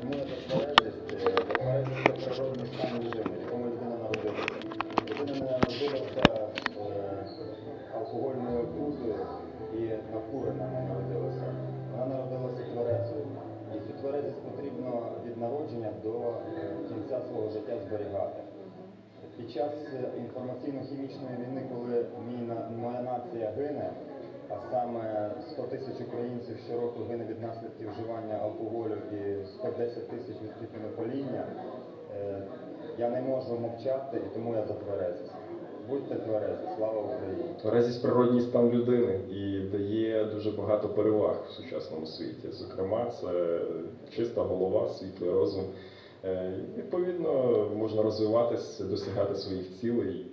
Чому я затверезість? Затверезість це природний стан людини, в якому людина народилася. Людина не народилася е, алкогольною отрутою і накурена не народилася. Вона народилася тверезою. І цю тверезість потрібно від народження до е, кінця свого життя зберігати. Під час е, інформаційно-хімічної війни, коли моя нація гине, а саме 100 тисяч українців щороку гине від наслідків вживання алкоголю і 110 тисяч від тютюнопаління, е, я не можу мовчати, і тому я за тверезість. Будьте тверезі, слава Україні! Тверезість природній стан людини і дає дуже багато переваг в сучасному світі. Зокрема, це чиста голова, світлий розум. Е, Відповідно, можна розвиватися, досягати своїх цілей.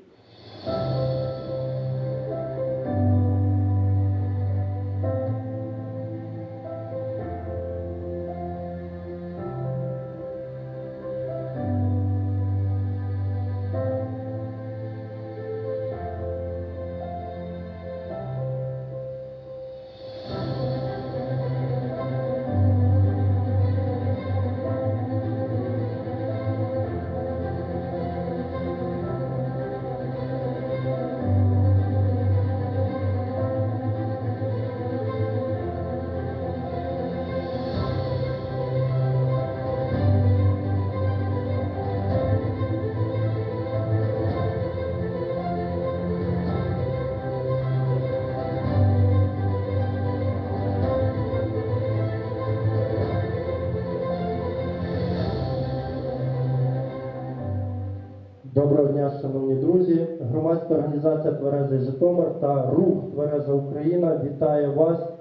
Доброго дня, шановні друзі. Громадська організація Тверезий Житомир та рух Твереза Україна вітає вас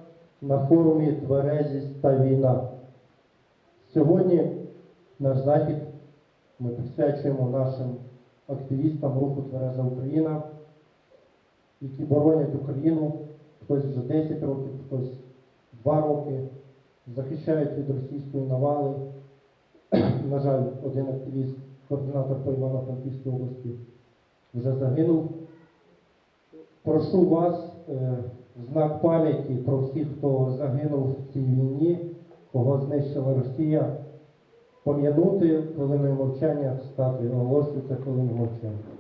на форумі Тверезість та війна. Сьогодні наш захід ми присвячуємо нашим активістам руху Твереза Україна, які боронять Україну хтось вже 10 років, хтось 2 роки, захищають від російської навали. На жаль, один активіст, координатор по Івано-Франківській області, вже загинув. Прошу вас, е, в знак пам'яті про всіх, хто загинув в цій війні, кого знищила Росія, пом'янути хвилиною мовчання стати, оголошується хвилиною мовчання.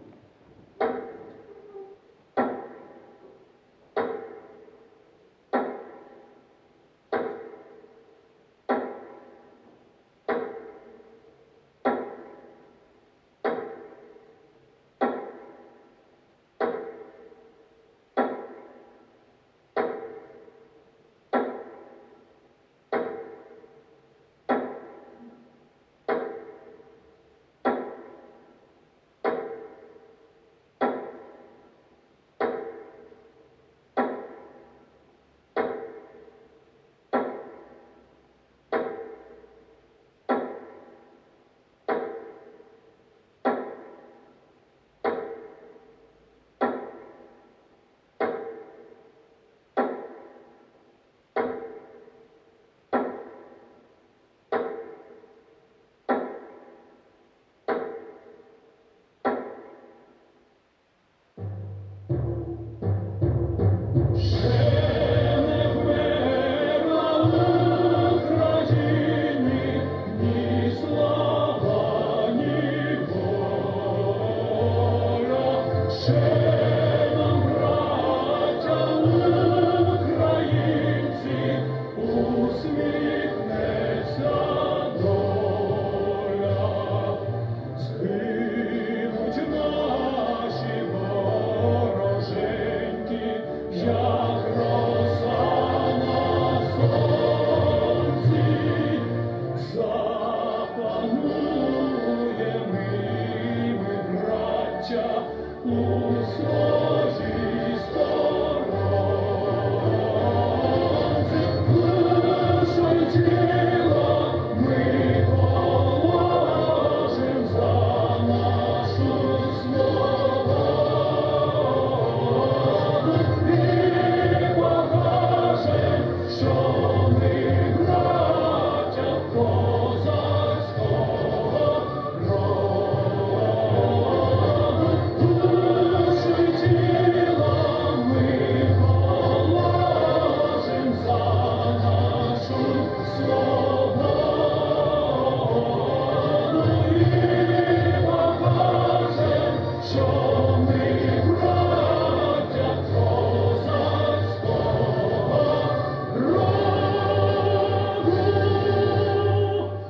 Amen.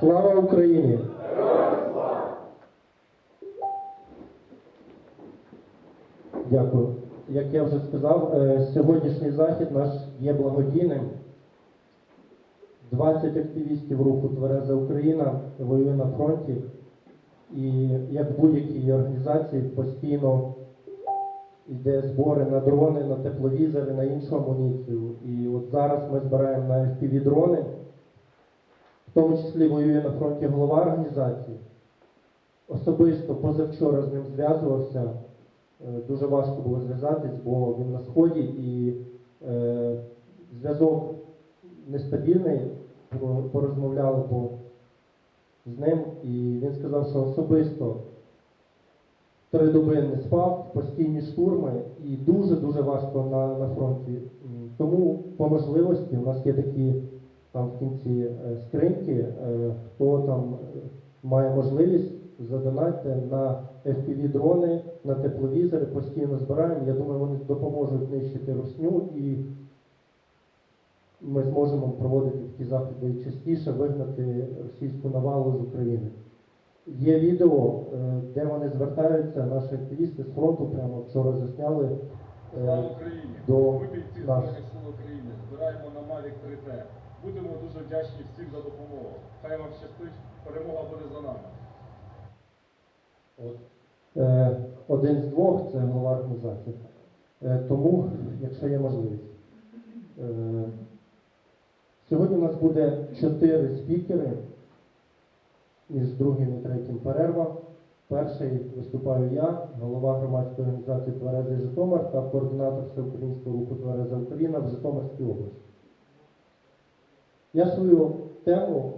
Слава Україні! Дякую. Як я вже сказав, е, сьогоднішній захід наш є благодійним. 20 активістів руху Твереза Україна воює на фронті. І як будь-якій організації постійно йде збори на дрони, на тепловізори, на іншу амуніцію. І от зараз ми збираємо на FPV дрони, в тому числі воює на фронті голова організації. Особисто позавчора з ним зв'язувався. Е, Дуже важко було зв'язатись, бо він на сході і е, зв'язок нестабільний. Порозмовляли по, з ним, і він сказав, що особисто три доби не спав, постійні штурми і дуже-дуже важко на, на фронті. Тому по можливості у нас є такі там в кінці е, скриньки, е, хто там е, має можливість задонатьте на FPV дрони, на тепловізори, постійно збираємо. Я думаю, вони допоможуть нищити русню і ми зможемо проводити такі заходи і частіше вигнати російську навалу з України. Є відео, де вони звертаються, наші активісти з фронту прямо вчора засняли. Слава Україні! до Ми бійці нас. Сил України збираємо на Mavic 3T. Будемо дуже вдячні всім за допомогу. Хай вам щастить, перемога буде за нами. От. Е, Один з двох це голова організації. Е, Тому, якщо є можливість. Е, Сьогодні у нас буде чотири спікери, між другим і третім перерва. Перший виступаю я, голова громадської організації Тверезий Житомир та координатор Всеукраїнського руху Твереза Україна в Житомирській області. Я свою тему,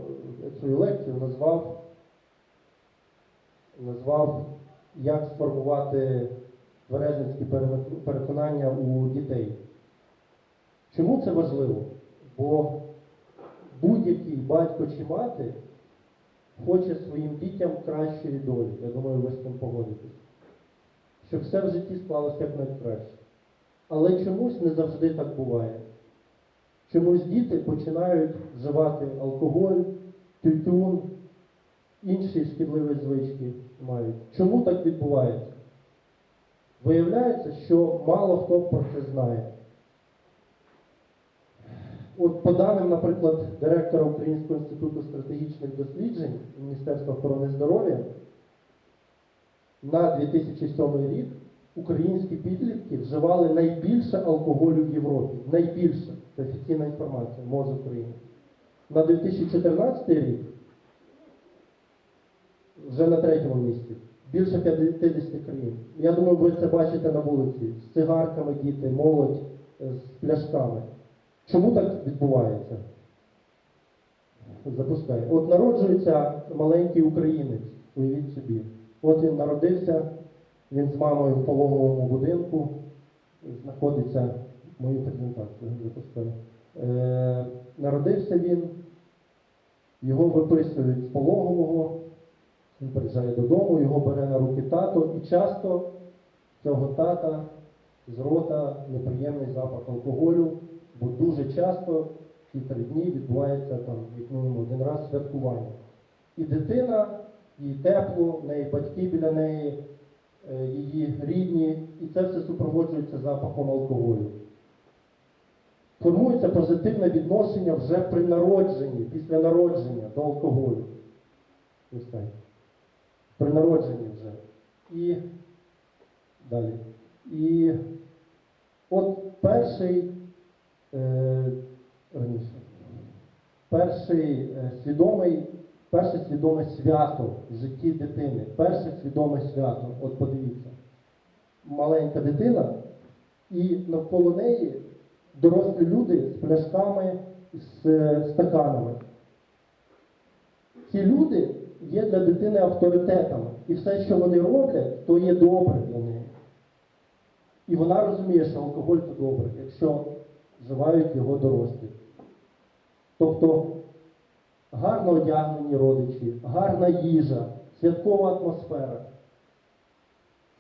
е, свою лекцію назвав назвав, як сформувати тверезницькі переконання у дітей. Чому це важливо? Бо будь-який батько чи мати хоче своїм дітям кращої долі. Я думаю, ви з цим погодитесь. Щоб все в житті склалося як найкраще. Але чомусь не завжди так буває. Чомусь діти починають вживати алкоголь, тютюн, інші шкідливі звички мають. Чому так відбувається? Виявляється, що мало хто про це знає. От по даним, наприклад, директора Українського інституту стратегічних досліджень Міністерства охорони здоров'я, на 2007 рік українські підлітки вживали найбільше алкоголю в Європі. Найбільше. Це офіційна інформація, МОЗ України. На 2014 рік вже на третьому місці. Більше 50 країн. Я думаю, ви це бачите на вулиці. З цигарками діти, молодь, з пляшками. Чому так відбувається? Запускай. От народжується маленький українець, уявіть собі. От він народився, він з мамою в пологовому будинку, знаходиться мою презентацію. Е, народився він, його виписують з пологового, він приїжджає додому, його бере на руки тато, і часто цього тата з рота неприємний запах алкоголю, бо дуже часто ці три дні відбувається там, як мінімум один раз святкування. І дитина, їй тепло, в неї батьки біля неї, її рідні, і це все супроводжується запахом алкоголю. Формується позитивне відношення вже при народженні, після народження до алкоголю. При народженні вже. І далі. І от перший е, раніше, перший е, свідомий, перше свідоме свято в житті дитини. Перше свідоме свято. От подивіться. Маленька дитина, і навколо неї дорослі люди з пляшками, з е, стаканами. Ці люди є для дитини авторитетами. І все, що вони роблять, то є добре для неї. І вона розуміє, що алкоголь це добре, якщо вживають його дорослі. Тобто гарно одягнені родичі, гарна їжа, святкова атмосфера.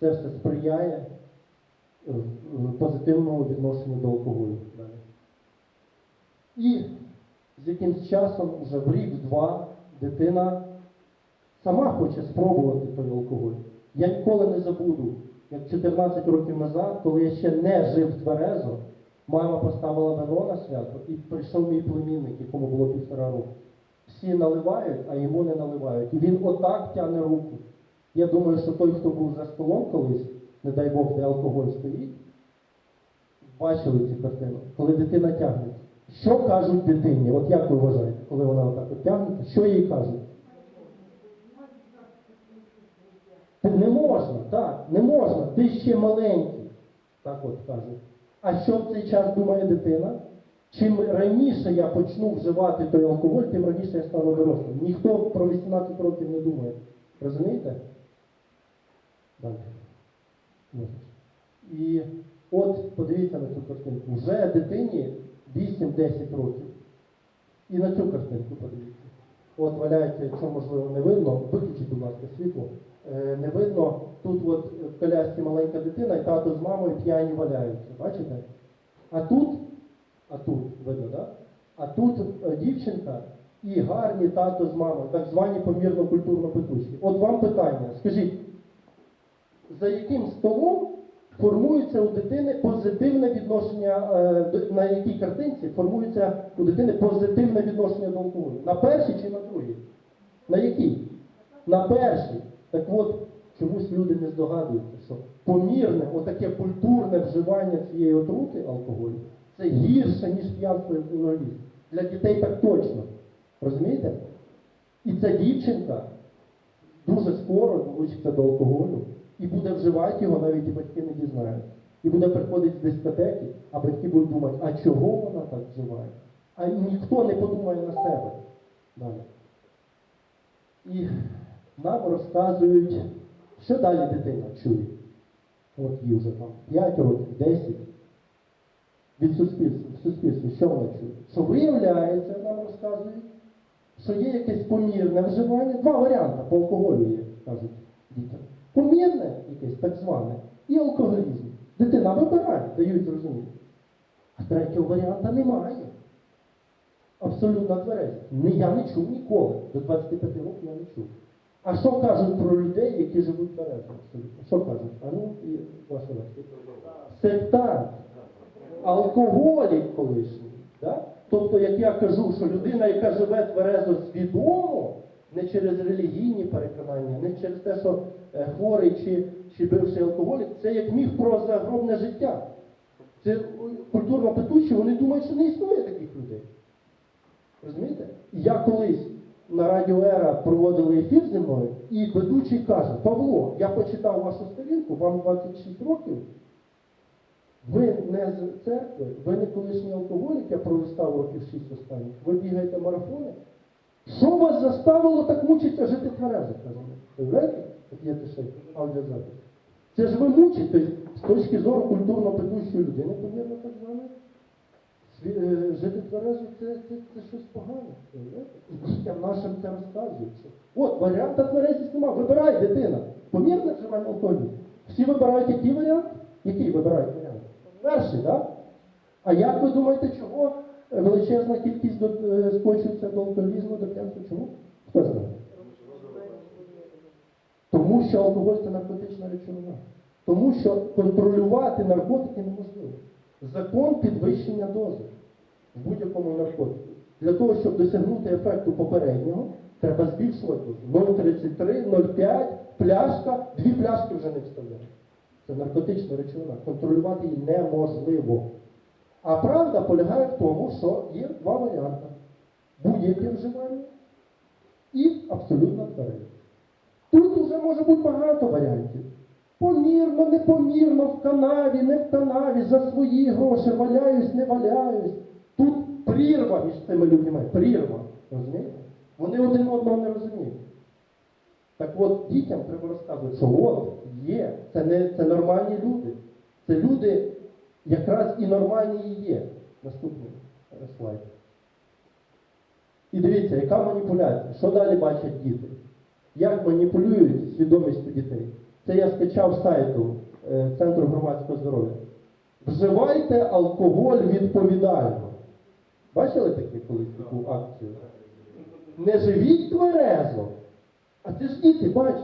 Це все сприяє е, позитивному відношенню до алкоголю. І з якимсь часом, вже в рік-два, дитина сама хоче спробувати той алкоголь. Я ніколи не забуду, як 14 років назад, коли я ще не жив тверезо, мама поставила вино на свято, і прийшов мій племінник, якому було півтора року. Всі наливають, а йому не наливають. І він отак тягне руку. Я думаю, що той, хто був за столом колись, не дай Бог, де алкоголь стоїть, бачили цю картину, коли дитина тягнеться. Що кажуть дитині? От як ви вважаєте, коли вона отак от тягнеться, що їй кажуть? Не можна, так, не можна, ти ще маленький, так от кажуть. А що в цей час думає дитина? Чим раніше я почну вживати той алкоголь, тим раніше я стану дорослим. Ніхто про 18 років не думає. Розумієте? Далі. І от подивіться на цю картинку. Вже дитині 8-10 років. І на цю картинку подивіться. От валяється, якщо можливо не видно, виключіть, будь ласка, світло. Е, не видно, тут от в колясці маленька дитина, і тато з мамою п'яні валяються. Бачите? А тут, а тут, видно, так? А тут е, дівчинка і гарні тато з мамою, так звані помірно культурно петушки. От вам питання. Скажіть, за яким столом формується у дитини позитивне відношення, е, на якій картинці формується у дитини позитивне відношення до алкоголю? На першій чи на другій? На якій? На першій. Так от, чомусь люди не здогадуються, що помірне, отаке культурне вживання цієї отрути алкоголю це гірше, ніж п'янство і алкоголізм. Для дітей так точно. Розумієте? І ця дівчинка дуже скоро долучиться до алкоголю і буде вживати його, навіть і батьки не дізнаються. І буде приходити з дискотеки, а батьки будуть думати, а чого вона так вживає? А ніхто не подумає на себе. Далі. І нам розказують, що далі дитина чує. От їй вже там 5 років, 10. Від суспільства, в суспільстві, що вона чує? Що виявляється, нам розказують, що є якесь помірне вживання. Два варіанти по алкоголю є, кажуть дітям. Помірне якесь так зване і алкоголізм. Дитина вибирає, дають зрозуміти. А третього варіанта немає. Абсолютно тверезі. Я не чув ніколи. До 25 років я не чув. А що кажуть про людей, які живуть? Абсолютно. Що кажуть? А ну і ваша. Сектант. Алкоголік колишній. Да? Тобто, як я кажу, що людина, яка живе тверезо свідомо, не через релігійні переконання, не через те, що е, хворий чи, чи бивший алкоголік, це як міф про загробне життя. Це е, культурно петучі, вони думають, що не існує таких людей. Розумієте? Я колись на радіо Ера проводили ефір зі мною, і ведучий каже, Павло, я почитав вашу сторінку, вам 26 років, ви не з церкви, ви не колишній алкоголік, я пролистав років 6 останніх, ви бігаєте марафони. Що вас заставило так мучитися жити тверезо? Уявляєте? От є це ще аудіозапис. Це ж ви мучитесь з точки зору культурно петущої людини, помірно так зване. Жити тверезо це, це, це щось погане. І нашим це розказують. що От, варіанта тверезість нема. Вибирай, дитина. Помірне вживання алкоголю. Всі вибирають який варіант? Який вибирають? Перший, так? А як ви думаєте, чого величезна кількість е, скочується до алкоголізму, до п'янства? Чому? Хто знає? Тому що алкоголь це наркотична речовина. Тому що контролювати наркотики неможливо. Закон підвищення дози в будь-якому наркотику. Для того, щоб досягнути ефекту попереднього, треба збільшувати дозу. 0,33, 0,5, пляшка, дві пляшки вже не вставляють. Це наркотична речовина. Контролювати її неможливо. А правда полягає в тому, що є два варіанти: будь-яке вживання і абсолютно тверезі. Тут вже може бути багато варіантів. Помірно, непомірно, в канаві, не в канаві, за свої гроші, валяюсь, не валяюсь. Тут прірва між цими людьми, прірва. Розумієте? Вони один одного не розуміють. Так от дітям треба розказувати, що от є, це не це нормальні люди. Це люди якраз і нормальні і є. Наступний слайд. І дивіться, яка маніпуляція. Що далі бачать діти? Як маніпулюють свідомістю дітей? Це я скачав з сайту е, Центру громадського здоров'я. Вживайте алкоголь відповідально. Бачили таку колись таку акцію? не живіть тверезо. А це ж діти, бач,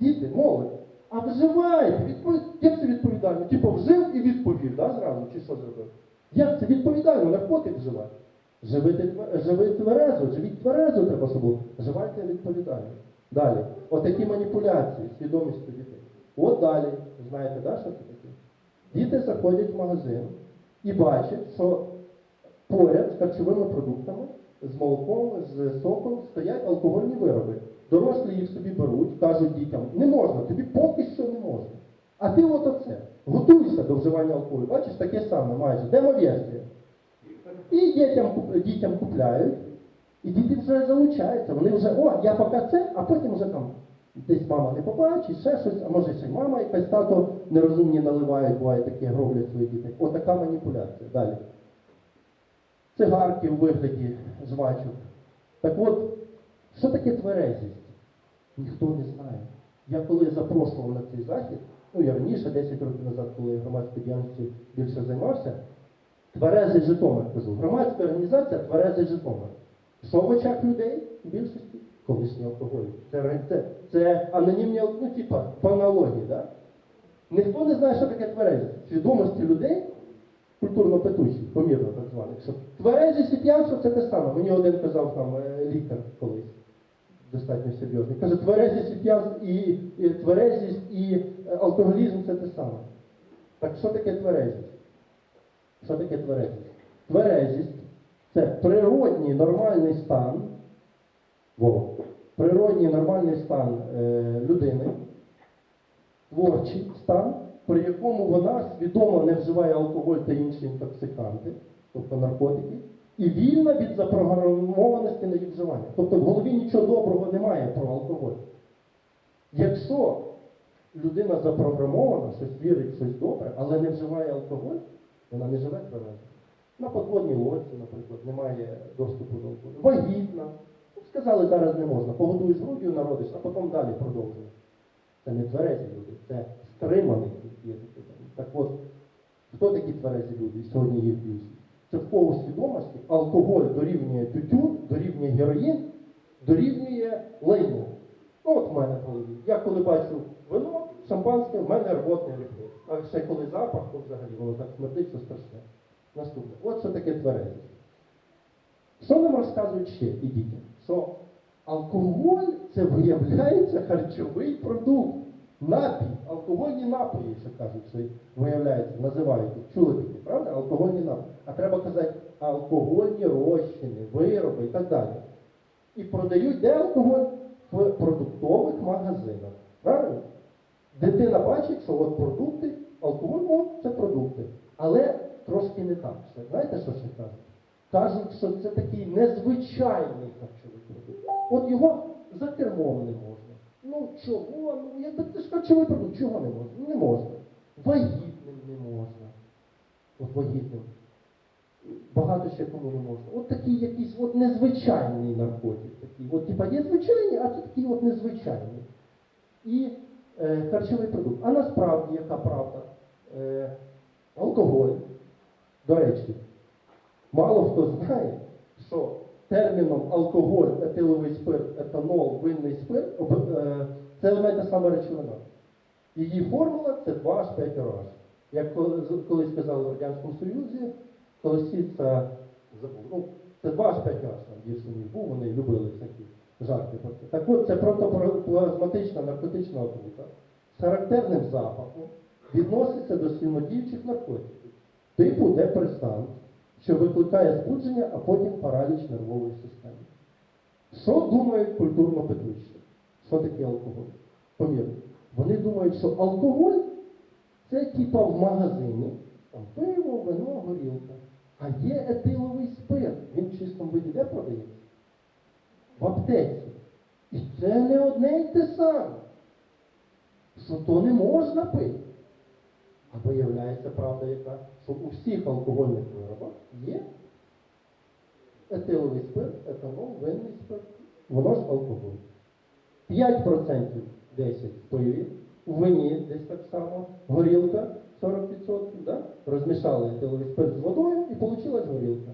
діти, молодь. А вживайте, відповідь, як це відповідально? Типу вжив і відповів, да, зразу, чи що зробив? Як це відповідально, наркотик вживати? Живити, живи тверезо, живіть тверезо треба, було. Вживайте відповідально. Далі. Отакі маніпуляції, свідомістю дітей. От далі, знаєте, да, що це таке? Діти заходять в магазин і бачать, що поряд з харчовими продуктами, з молоком, з соком стоять алкогольні вироби. Дорослі їх собі беруть, кажуть дітям, не можна, тобі поки що не можна. А ти от оце, готуйся до вживання алкоголю. Бачиш, таке саме майже. Демоверсія. І дітям, дітям купляють, і діти вже залучаються. Вони вже, о, я поки це, а потім вже там десь мама не побачить, ще щось, а може ще й мама якась тато нерозумні наливають, буває таке, роблять своїх дітей. Отака маніпуляція. Далі. Цигарки у вигляді жвачок. Так от, що таке тверезість? Ніхто не знає. Я коли запрошував на цей захід, ну я раніше, 10 років назад, коли я громадською діяльністю більше займався, Тверезий Житомир кажу. Громадська організація Тверезий Житомир. Що в очах людей в більшості? Колишні алкоголі. Це, це, це анонімні, ну, типа, по аналогії, да? Ніхто не знає, що таке тверезість. Свідомості людей, культурно петучих, помірно так званих, тверезість і п'янство це те саме. Мені один казав там е, лікар колись, достатньо серйозний. Каже, тверезість і п'янство, і, і тверезість і е, алкоголізм це те саме. Так що таке тверезість? Що таке тверезість? Тверезість це природній нормальний стан, во, природній нормальний стан е, людини, творчий стан, при якому вона свідомо не вживає алкоголь та інші інтоксиканти, тобто наркотики, і вільна від запрограмованості на їх вживання. Тобто в голові нічого доброго немає про алкоголь. Якщо людина запрограмована, щось вірить, щось добре, але не вживає алкоголь, вона не живе тверезо. На подводній лодці, наприклад, немає доступу до алкоголю. Вагітна. Ну, Сказали, зараз не можна. Погодуєш груддю, народиш, а потім далі продовжуєш. Це не тверезі люди, це стримані є такі. Так от, хто такі тверезі люди? І сьогодні їх більшість. Це в кого свідомості алкоголь дорівнює тютюн, дорівнює героїн, дорівнює лайно. Ну от в мене в голові. Я коли бачу вино, шампанське, в мене рвотний рефлекс. А ще коли запах, то взагалі воно так смердить, що страшне. Наступне. От що таке тверезість. Що нам розказують ще і дітям? Що алкоголь це виявляється харчовий продукт. Напій, алкогольні напої, що кажуть, що виявляється, називають. Чули такі, правда? Алкогольні напої. А треба казати алкогольні розчини, вироби і так далі. І продають де алкоголь? В продуктових магазинах. Правильно? Дитина бачить, що от продукти, алкоголь, о, це продукти. Але трошки не так. Ще. Знаєте, що ще кажуть? Кажуть, що це такий незвичайний харчовий продукт. От його за кермом не можна. Ну чого? Ну якби це ж харчовий продукт, чого не можна? Ну, Не можна. Вагітним не можна. От вагітним. Багато ще кому не можна. От такий якийсь от незвичайний наркотик. Такий. От типа є звичайний, а це такий от незвичайний. І е, харчовий продукт. А насправді, яка правда? Е, алкоголь. До речі, мало хто знає, що терміном алкоголь, етиловий спирт, етанол, винний спирт е, це одна й та сама речовина. Її формула це 2H5OH. Як колись казали в Радянському Союзі, колесіця забув. Ну, це 2H5OH, там більше у був, вони любили всякі жарти. Так от це протоплазматична наркотична отрута з характерним запахом відноситься до сильнодіючих наркотиків, типу депресант, що викликає збудження, а потім параліч нервової системи. Що думають культурно петруші? Що таке алкоголь? Помірно. Вони думають, що алкоголь це типа в магазині, там пиво, вино, горілка. А є етиловий спирт. Він в чистому виді де продається? В аптеці. І це не одне й те саме. Що то не можна пити. А виявляється правда яка, що у всіх алкогольних виробах є етиловий спирт, етанол, винний спирт. Воно ж алкоголь. 5% десь в пиві, у вині десь так само, горілка 40%, да? розмішали етиловий спирт з водою і вийшла горілка.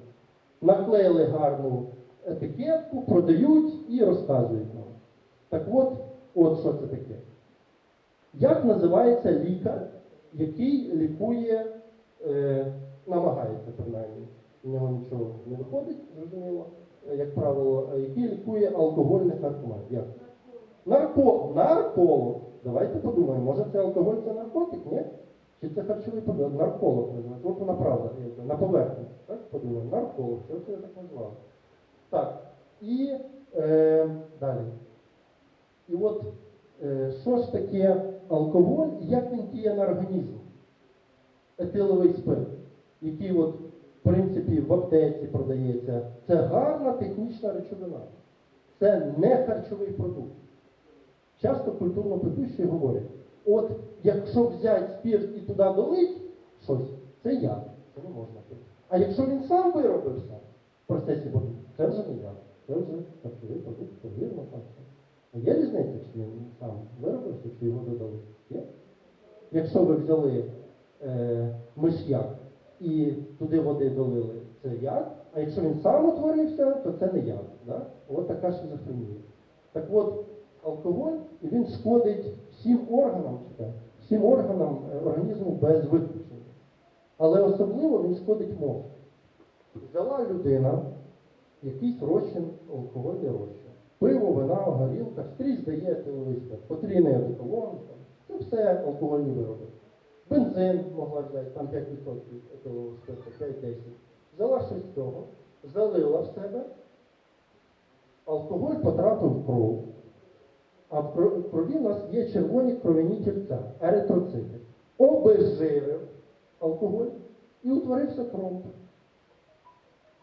Наклеїли гарну етикетку, продають і розказують нам. Так от, от що це таке. Як називається лікар, який лікує, е, намагається принаймні, у нього нічого не виходить, зрозуміло, е, як правило, е, який лікує алкогольних наркоманів? Нарко, нарколог. Давайте подумаємо, може це алкоголь, це наркотик, ні? Чи це харчовий продукт? Нарколог називається. От вона правда, на поверхні. Так, подумаємо, нарколог, що це я так назвав? Так, і е, далі. І от що ж таке алкоголь і як він діє на організм? Етиловий спирт, який от, в принципі в аптеці продається, це гарна технічна речовина. Це не харчовий продукт. Часто культурно питущі говорять, от якщо взяти спирт і туди долить щось, це я, це не можна пити. А якщо він сам виробився в процесі боротьби, це вже не я, це вже харчовий продукт, повірно так. А Є різниця, чи він сам виробився, чи його додали? Є? Якщо ви взяли е, миш'як і туди води долили, це яд, а якщо він сам утворився, то це не яд. Да? От така шизофренія. Так от, алкоголь, він шкодить всім органам, всім органам е, організму без виключення. Але особливо він шкодить мозку. Взяла людина якийсь розчин, алкогольний розчин. Пиво, вина, горілка, скрізь дає етиловий спирт. Потрійний одеколон, це все алкогольні вироби. Бензин могла взяти, там 5% етилового спирту, 5-10. Взяла щось з цього, залила в себе, алкоголь потрапив в кров, а в крові у нас є червоні кров'яні тільця, еритроцити. Обезжирив алкоголь і утворився тромб.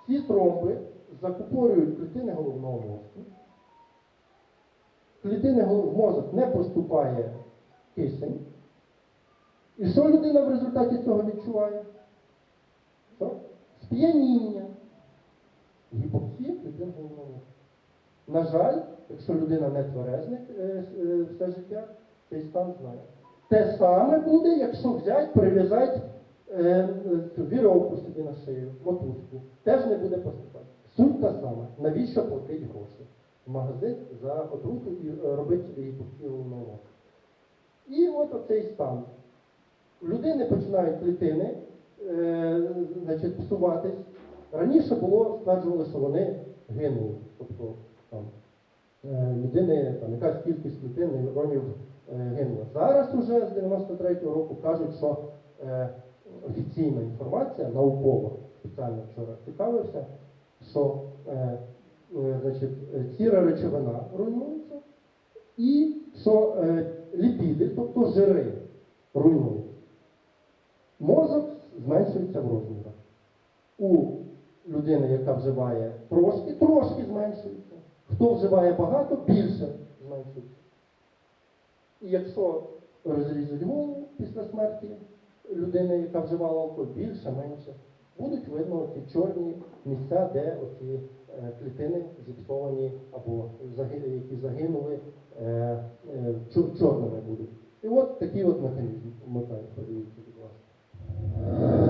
Ці тромби закупорюють клітини головного мозку. Клітини в мозок не поступає кисень. І що людина в результаті цього відчуває? Що? Сп'яніння. Гіпоксія клітин головного. На жаль, якщо людина не тверезник е, е, все життя, цей стан знає. Те саме буде, якщо взяти, прив'язати е, е, цю віровку собі на шию, мотузку. Теж не буде поступати. Суть та сама. Навіщо платити гроші? В магазин за отруту і е, робити собі гіпоксію головного. І от оцей стан. Людини починають клітини е, значить, псуватись. Раніше було стверджували, що вони гинули. Тобто там, е, людини там, якась кількість клітин нейронів е, гинула. Зараз уже з 93-го року кажуть, що е, офіційна інформація наукова, спеціально вчора цікавився, що е, значить, е, ціра речовина руйнується, і що е, ліпіди, тобто жири, руйнуються. Мозок зменшується в розмірах. У людини, яка вживає трошки, трошки зменшується. Хто вживає багато, більше зменшується. І якщо розрізати голову після смерті людини, яка вживала алкоголь, більше, менше, будуть видно ці чорні місця, де оці клітини зіпсовані або які загинули, е, е, чор- чорними будуть. І от такий от механізм. Вмикаю, подивіться, будь ласка.